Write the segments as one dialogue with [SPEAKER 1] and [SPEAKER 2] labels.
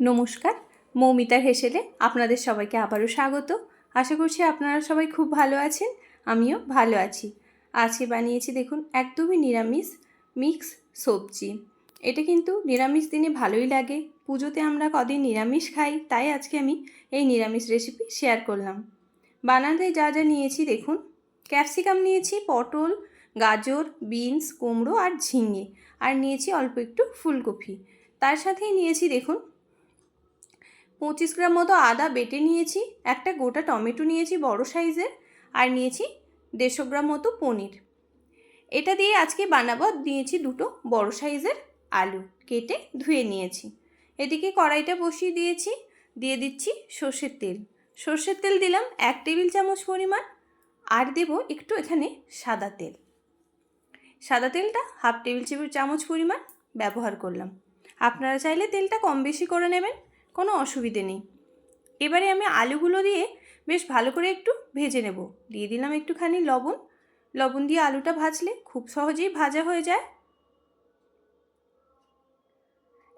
[SPEAKER 1] নমস্কার, মৌমিতার হেসেলে আপনাদের সবাইকে আবারও স্বাগত। আশা করছি আপনারা সবাই খুব ভালো আছেন, আমিও ভালো আছি। আজকে বানিয়েছি দেখুন একদমই নিরামিষ মিক্স সবজি। এটা কিন্তু নিরামিষ দিনে ভালোই লাগে। পুজোতে আমরা কদিন নিরামিষ খাই, তাই আজকে আমি এই নিরামিষ রেসিপি শেয়ার করলাম। বানাতে যা যা নিয়েছি দেখুন ক্যাপসিকাম নিয়েছি, পটল, গাজর বিনস কুমড়ো আর ঝিঙে। আর নিয়েছি অল্প একটু ফুলকপি। তার সাথেই নিয়েছি দেখুন পঁচিশ গ্রাম মতো আদা বেটে নিয়েছি, একটা গোটা টমেটো নিয়েছি বড় সাইজের, আর নিয়েছি দেড়শো গ্রাম মতো পনির। এটা দিয়ে আজকে বানাবো, দিয়েছি দুটো বড় সাইজের আলু, কেটে ধুয়ে নিয়েছি। এদিকে কড়াইটা বসিয়ে দিয়েছি, দিয়ে দিচ্ছি সর্ষের তেল। সর্ষের তেল দিলাম এক টেবিল চামচ পরিমাণ, আর দেব একটু এখানে সাদা তেল। সাদা তেলটা হাফ টেবিল চামচ পরিমাণ ব্যবহার করলাম। আপনারা চাইলে তেলটা কম বেশি করে নেবেন কোনো অসুবিধে নেই। এবারে আমি আলুগুলো দিয়ে বেশ ভালো করে একটু ভেজে নেব। দিয়ে দিলাম একটুখানি লবণ। লবণ দিয়ে আলুটা ভাজলে খুব সহজেই ভাজা হয়ে যায়।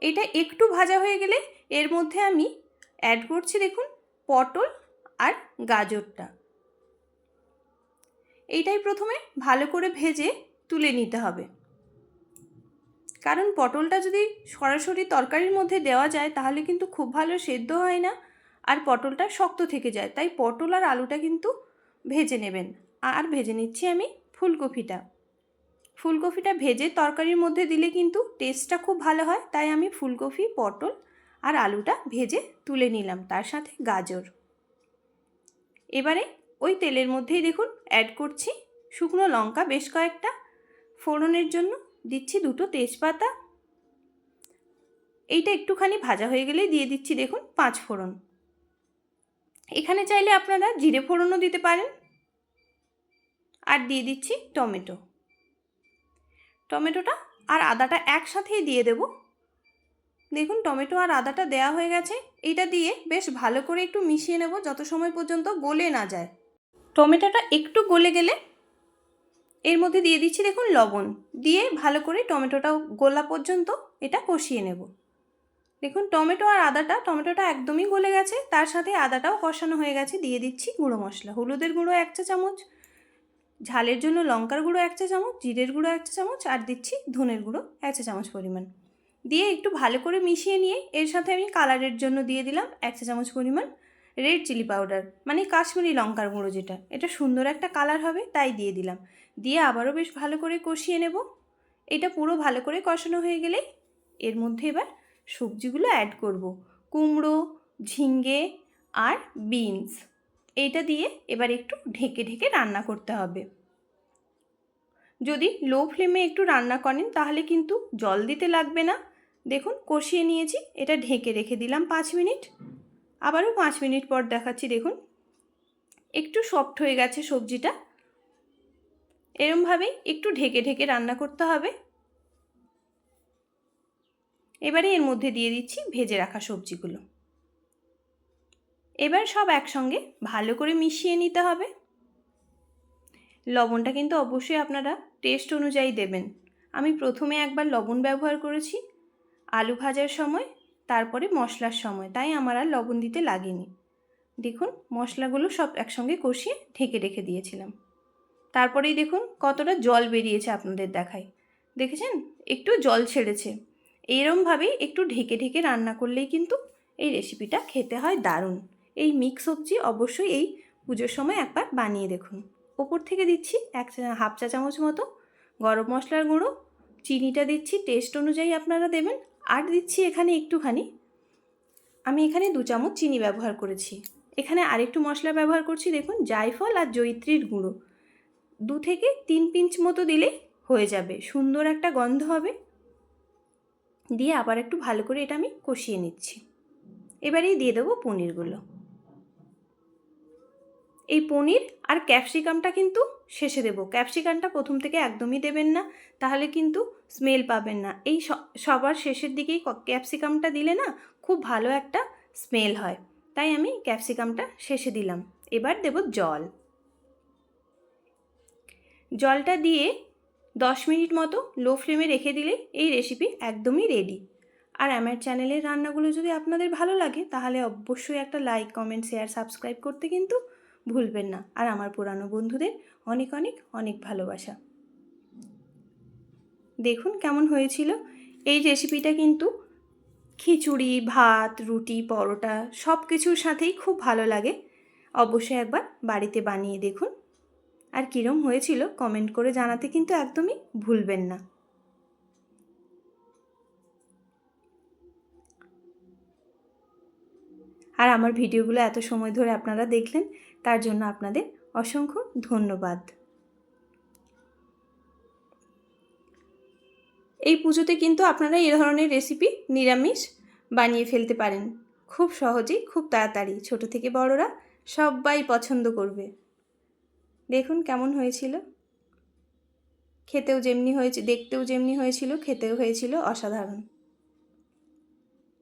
[SPEAKER 1] এটা একটু ভাজা হয়ে গেলে এর মধ্যে আমি অ্যাড করছি দেখুন পটল আর গাজরটা। এইটাই প্রথমে ভালো করে ভেজে তুলে নিতে হবে। কারণ পটলটা যদি সরাসরি তরকারির মধ্যে দেওয়া যায়, তাহলে কিন্তু খুব ভালো সেদ্ধ হয় না। আর পটলটা শক্ত থেকে যায়, তাই পটল আর আলুটা কিন্তু ভেজে নেবেন। আর ভেজে নিচ্ছি আমি ফুলকপিটা। ফুলকপিটা ভেজে তরকারির মধ্যে দিলে কিন্তু টেস্টটা খুব ভালো হয়, তাই আমি ফুলকপি, পটল আর আলুটা ভেজে তুলে নিলাম, তার সাথে গাজর। এবারে ওই তেলের মধ্যেই দেখুন অ্যাড করছি শুকনো লঙ্কা, বেশ কয়েকটা ফোড়নের জন্য। দিচ্ছি দুটো তেজপাতা। এইটা একটুখানি ভাজা হয়ে গেলে দিয়ে দিচ্ছি দেখুন পাঁচ ফোড়ন। এখানে চাইলে আপনারা জিরে ফোড়নও দিতে পারেন। আর দিয়ে দিচ্ছি টমেটো। টমেটোটা আর আদাটা একসাথেই দিয়ে দেব। দেখুন টমেটো আর আদাটা দেয়া হয়ে গেছে। এইটা দিয়ে বেশ ভালো করে একটু মিশিয়ে নেব, যত সময় পর্যন্ত গলে না যায়। টমেটোটা একটু গলে গেলে এর মধ্যে দিয়ে দিচ্ছি দেখুন লবণ। দিয়ে ভালো করে টমেটোটাও গোলা পর্যন্ত এটা কষিয়ে নেব। দেখুন টমেটো আর আদাটা, টমেটোটা একদমই গলে গেছে, তার সাথে আদাটাও কষানো হয়ে গেছে। দিয়ে দিচ্ছি গুঁড়ো মশলা, হলুদের গুঁড়ো এক চা চামচ, ঝালের জন্য লঙ্কার গুঁড়ো এক চা চামচ, জিরের গুঁড়ো এক চা চামচ, আর দিচ্ছি ধনের গুঁড়ো এক চা চামচ পরিমাণ। দিয়ে একটু ভালো করে মিশিয়ে নিয়ে এর সাথে আমি কালারের জন্য দিয়ে দিলাম এক চা চামচ পরিমাণ রেড চিলি পাউডার মানে কাশ্মীরি লঙ্কার গুঁড়ো যেটা। এটা সুন্দর একটা কালার হবে, তাই দিয়ে দিলাম। দিয়ে আবারও বেশ ভালো করে কষিয়ে নেব। এটা পুরো ভালো করে কষানো হয়ে গেলে এর মধ্যে এবার সবজিগুলো অ্যাড করব। কুমড়ো, ঝিঙ্গে আর বিনস এইটা দিয়ে এবার একটু ঢেকে ঢেকে রান্না করতে হবে। যদি লো ফ্লেমে একটু রান্না করেন, তাহলে কিন্তু জল দিতে লাগবে না। দেখুন, কষিয়ে নিয়েছি। এটা ঢেকে রেখে দিলাম পাঁচ মিনিট। আবারও পাঁচ মিনিট পর দেখাচ্ছি, দেখুন। একটু সফট হয়ে গেছে সবজিটা। এরমভাবেই একটু ঢেকে ঢেকে রান্না করতে হবে। এবারে এর মধ্যে দিয়ে দিচ্ছি ভেজে রাখা সবজিগুলো। এবার সব একসঙ্গে ভালো করে মিশিয়ে নিতে হবে। লবণটা কিন্তু অবশ্যই আপনারা টেস্ট অনুযায়ী দেবেন। আমি প্রথমে একবার লবণ ব্যবহার করেছি। আলু ভাজার সময় তারপরে মশলার সময়, তাই আমার আর লবণ দিতে লাগেনি। দেখুন, মশলাগুলো সব একসঙ্গে কষিয়ে ঢেকে রেখে দিয়েছিলাম। তারপরেই দেখুন, কতটা জল বেরিয়েছে আপনাদের দেখায়। দেখেছেন? একটু জল ছেড়েছে। এইরমভাবেই একটু ঢেকে ঢেকে রান্না করলেই কিন্তু এই রেসিপিটা খেতে হয় দারুণ। এই মিক্স সবজি অবশ্যই এই পুজোর সময় একবার বানিয়ে দেখুন। ওপর থেকে দিচ্ছি এক হাফ চা চামচ মতো গরম মশলার গুঁড়ো। চিনিটা দিচ্ছি টেস্ট অনুযায়ী আপনারা দেবেন। আর দিচ্ছি এখানে একটুখানি। আমি এখানে দু চামচ চিনি ব্যবহার করেছি। এখানে আরেকটু মশলা ব্যবহার করছি, দেখুন, জায়ফল আর জৈত্রীর গুঁড়ো। দু থেকে তিন পিঞ্চ মতো দিলেই হয়ে যাবে, সুন্দর একটা গন্ধ হবে। দিয়ে আবার একটু ভালো করে এটা আমি কষিয়ে নিচ্ছি। এবারেই দিয়ে দেবো পনিরগুলো। এই পনির আর ক্যাপসিকামটা কিন্তু শেষে দেবো। ক্যাপসিকামটা প্রথম থেকে একদমই দেবেন না, তাহলে কিন্তু স্মেল পাবেন না। এই সবার শেষের দিকেই ক্যাপসিকামটা দিলে না খুব ভালো একটা স্মেল হয়। তাই আমি ক্যাপসিকামটা শেষে দিলাম। এবার দেব জল। জলটা দিয়ে দশ মিনিট মতো লো ফ্লেমে রেখে দিলে এই রেসিপি একদমই রেডি আর আমার চ্যানেলের রান্নাগুলো যদি আপনাদের ভালো লাগে, তাহলে অবশ্যই একটা লাইক কমেন্ট শেয়ার সাবস্ক্রাইব করতে কিন্তু ভুলবেন না। আর আমার পুরানো বন্ধুদের অনেক অনেক অনেক ভালোবাসা। দেখুন কেমন হয়েছিল। এই রেসিপিটা কিন্তু খিচুড়ি, ভাত, রুটি, পরোটা সব কিছুর সাথেই খুব ভালো লাগে। অবশ্যই একবার বাড়িতে বানিয়ে দেখুন। আর কীরম হয়েছিল কমেন্ট করে জানাতে কিন্তু একদমই ভুলবেন না। আর আমার ভিডিওগুলো এত সময় ধরে আপনারা দেখলেন, তার জন্য আপনাদের অসংখ্য ধন্যবাদ। এই পুজোতে কিন্তু আপনারা এই ধরনের রেসিপি নিরামিষ বানিয়ে ফেলতে পারেন। খুব সহজেই, খুব তাড়াতাড়ি। ছোট থেকে বড়রা সবাই পছন্দ করবে। দেখুন কেমন হয়েছিল। খেতেও যেমনি হয়েছে, দেখতেও যেমনি হয়েছিল, খেতেও হয়েছিল অসাধারণ।